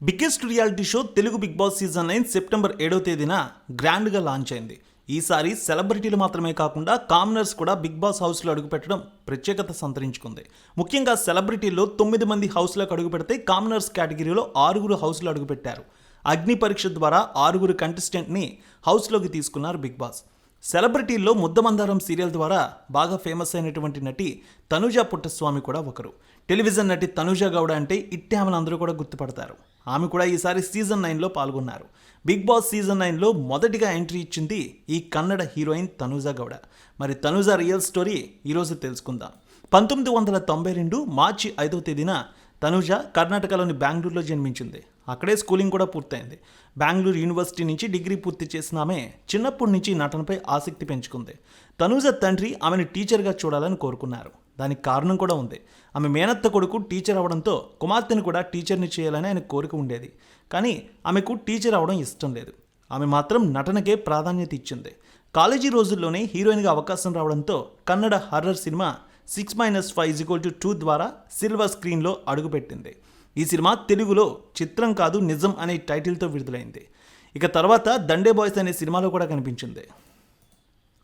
Biggest reality show Telugu Bigg Boss season nine September ఏడో తేదీన గ్రాండ్గా లాంచ్ అయింది. ఈసారి సెలబ్రిటీలు మాత్రమే కాకుండా కామనర్స్ కూడా బిగ్ బాస్ హౌస్లో అడుగుపెట్టడం ప్రత్యేకత సంతరించుకుంది. ముఖ్యంగా సెలబ్రిటీల్లో తొమ్మిది మంది హౌస్లోకి అడుగుపెడితే కామనర్స్ కేటగిరీలో ఆరుగురు హౌస్లో అడుగుపెట్టారు. అగ్ని పరీక్ష ద్వారా ఆరుగురు కంటెస్టెంట్ని హౌస్లోకి తీసుకున్నారు బిగ్ బాస్. సెలబ్రిటీల్లో ముద్దమందారం సీరియల్ ద్వారా బాగా ఫేమస్ అయినటువంటి నటి తనుజ పుట్టస్వామి కూడా ఒకరు. టెలివిజన్ నటి తనుజ గౌడ అంటే ఇట్టే ఆమెను అందరూ కూడా గుర్తుపడతారు. ఆమె కూడా ఈసారి సీజన్ నైన్లో పాల్గొన్నారు. బిగ్ బాస్ సీజన్ నైన్లో మొదటిగా ఎంట్రీ ఇచ్చింది ఈ కన్నడ హీరోయిన్ తనుజ గౌడ. మరి తనుజ రియల్ స్టోరీ ఈరోజు తెలుసుకుందాం. పంతొమ్మిది వందల తొంభై రెండు మార్చి ఐదవ తేదీన తనుజ కర్ణాటకలోని బెంగళూరులో జన్మించింది. అక్కడే స్కూలింగ్ కూడా పూర్తయింది. బెంగళూరు యూనివర్సిటీ నుంచి డిగ్రీ పూర్తి చేసిన ఆమె చిన్నప్పటి నుంచి నటనపై ఆసక్తి పెంచుకుంది. తనూజ తండ్రి ఆమెను టీచర్గా చూడాలని కోరుకున్నారు. దానికి కారణం కూడా ఉంది. ఆమె మేనత్త కొడుకు టీచర్ అవడంతో కుమార్తెను కూడా టీచర్ని చేయాలని ఆయన కోరిక ఉండేది. కానీ ఆమెకు టీచర్ అవడం ఇష్టం లేదు. ఆమె మాత్రం నటనకే ప్రాధాన్యత ఇచ్చింది. కాలేజీ రోజుల్లోనే హీరోయిన్గా అవకాశం రావడంతో Kannada horror cinema six minus five equal to two ద్వారా సిల్వర్ స్క్రీన్లో అడుగుపెట్టింది. ఈ సినిమా తెలుగులో చిత్రం కాదు నిజం అనే టైటిల్తో విడుదలైంది. ఇక తర్వాత దండే బాయ్స్ అనే సినిమాలో కూడా కనిపించింది.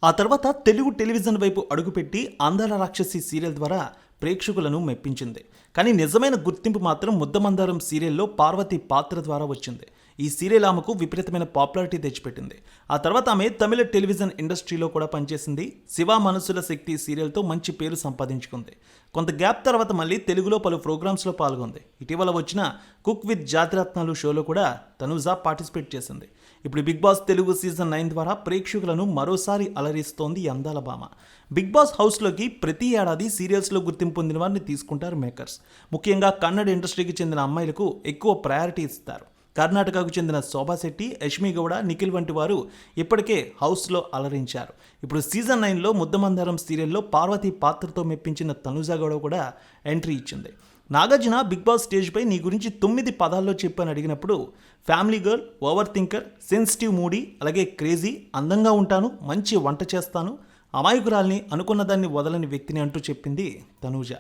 ఆ తర్వాత తెలుగు టెలివిజన్ వైపు అడుగుపెట్టి అందాల రాక్షసి సీరియల్ ద్వారా ప్రేక్షకులను మెప్పించింది. కానీ నిజమైన గుర్తింపు మాత్రం ముద్దమందారం సీరియల్లో పార్వతి పాత్ర ద్వారా వచ్చింది. ఈ సీరియల్ ఆమెకు విపరీతమైన పాపులారిటీ తెచ్చిపెట్టింది. ఆ తర్వాత ఆమె తమిళ టెలివిజన్ ఇండస్ట్రీలో కూడా పనిచేసింది. శివ మనసుల శక్తి సీరియల్తో మంచి పేరు సంపాదించుకుంది. కొంత గ్యాప్ తర్వాత మళ్ళీ తెలుగులో పలు ప్రోగ్రామ్స్లో పాల్గొంది. ఇటీవల వచ్చిన కుక్ విత్ జాతిరత్నాలు షోలో కూడా తనుజా పార్టిసిపేట్ చేసింది. ఇప్పుడు Bigg Boss Telugu season nine ద్వారా ప్రేక్షకులను మరోసారి అలరిస్తోంది అందాల భామ. బిగ్ బాస్ హౌస్లోకి ప్రతి ఏడాది సీరియల్స్లో గుర్తింపు పొందిన వారిని తీసుకుంటారు మేకర్స్. ముఖ్యంగా కన్నడ ఇండస్ట్రీకి చెందిన అమ్మాయిలకు ఎక్కువ ప్రయారిటీ ఇస్తారు. కర్ణాటకకు చెందిన శోభాశెట్టి యష్మి గౌడ నిఖిల్ వంటి వారు ఇప్పటికే హౌస్లో అలరించారు. ఇప్పుడు సీజన్ నైన్లో ముద్దమందారం సీరియల్లో పార్వతి పాత్రతో మెప్పించిన తనుజా గౌడ కూడా ఎంట్రీ ఇచ్చింది. నాగార్జున బిగ్ బాస్ స్టేజ్పై నీ గురించి తొమ్మిది పదాల్లో చెప్పని అడిగినప్పుడు family girl overthinker sensitive moody అలాగే క్రేజీ అందంగా ఉంటాను మంచి వంట చేస్తాను అమాయకురాల్ని అనుకున్న దాన్ని వదలని వ్యక్తిని అంటూ చెప్పింది తనూజ.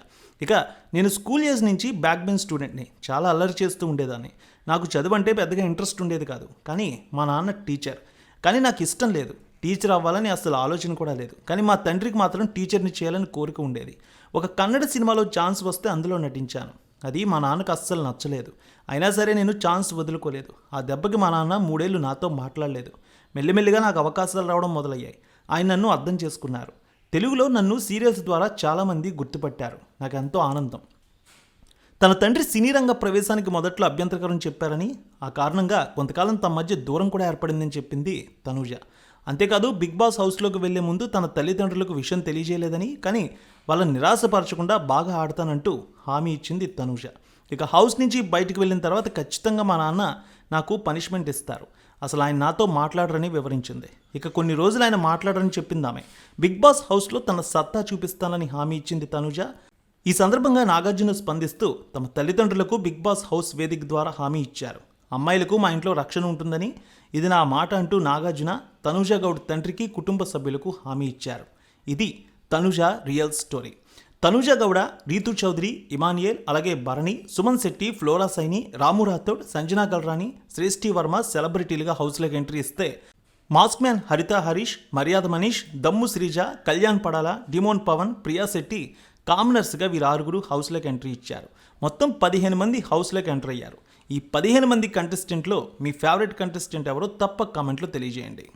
ఇక నేను స్కూల్ ఏజ్ నుంచి బ్యాక్ బెంచ్ స్టూడెంట్ని. చాలా అల్లరి చేస్తూ ఉండేదాన్ని. నాకు చదువు అంటే పెద్దగా ఇంట్రెస్ట్ ఉండేది కాదు. కానీ మా నాన్న టీచర్. కానీ నాకు ఇష్టం లేదు. టీచర్ అవ్వాలని అసలు ఆలోచన కూడా లేదు. కానీ మా తండ్రికి మాత్రం టీచర్ని చేయాలని కోరిక ఉండేది. ఒక కన్నడ సినిమాలో ఛాన్స్ వస్తే అందులో నటించాను. అది మా నాన్నకు అస్సలు నచ్చలేదు. అయినా సరే నేను ఛాన్స్ వదులుకోలేదు. ఆ దెబ్బకి మా నాన్న మూడేళ్ళు నాతో మాట్లాడలేదు. మెల్లిమెల్లిగా నాకు అవకాశాలు రావడం మొదలయ్యాయి. ఆయన నన్ను అర్థం చేసుకున్నారు. తెలుగులో నన్ను సీరియల్స్ ద్వారా చాలామంది గుర్తుపట్టారు. నాకు ఎంతో ఆనందం. తన తండ్రి సినీ రంగ ప్రవేశానికి మొదట్లో అభ్యంతరకరం చెప్పారని ఆ కారణంగా కొంతకాలం తమ మధ్య దూరం కూడా ఏర్పడిందని చెప్పింది తనూజ. అంతేకాదు బిగ్ బాస్ హౌస్లోకి వెళ్ళే ముందు తన తల్లిదండ్రులకు విషయం తెలియజేయలేదని కానీ వాళ్ళని నిరాశపరచకుండా బాగా ఆడతానంటూ హామీ ఇచ్చింది తనూజ. ఇక హౌస్ నుంచి బయటకు వెళ్ళిన తర్వాత ఖచ్చితంగా మా నాన్న నాకు పనిష్మెంట్ ఇస్తారు. అసలు ఆయన నాతో మాట్లాడరని వివరించింది. ఇక కొన్ని రోజులు ఆయన మాట్లాడరని చెప్పింది ఆమె బిగ్ బాస్ హౌస్లో తన సత్తా చూపిస్తానని హామీ ఇచ్చింది తనుజ. ఈ సందర్భంగా నాగార్జున స్పందిస్తూ తమ తల్లిదండ్రులకు బిగ్ బాస్ హౌస్ వేదిక ద్వారా హామీ ఇచ్చారు. అమ్మాయిలకు మా ఇంట్లో రక్షణ ఉంటుందని ఇది నా మాట అంటూ నాగార్జున తనుజ గౌడ్ తండ్రికి కుటుంబ సభ్యులకు హామీ ఇచ్చారు. ఇది Tanuja real story. Tanuja Gowda Ritu Chowdary Emmanuel అలాగే భరణి సుమన్ శెట్టి ఫ్లోరా సైని రాము రాథోడ్ సంజనా గల్రాని శ్రేష్ఠి వర్మ సెలబ్రిటీలుగా హౌస్లోకి ఎంట్రీ ఇస్తే మాస్క్ మ్యాన్ హరిత హరీష్ మర్యాద మనీష్ దమ్ము శ్రీజ కళ్యాణ్ పడాల డిమోన్ పవన్ ప్రియా శెట్టి కామనర్స్గా వీరు ఆరుగురు హౌస్లోకి ఎంట్రీ ఇచ్చారు. మొత్తం పదిహేను మంది హౌస్లోకి ఎంటర్ అయ్యారు. ఈ పదిహేను మంది కంటెస్టెంట్లో మీ ఫేవరెట్ కంటెస్టెంట్ ఎవరో తప్పక కామెంట్లో తెలియజేయండి.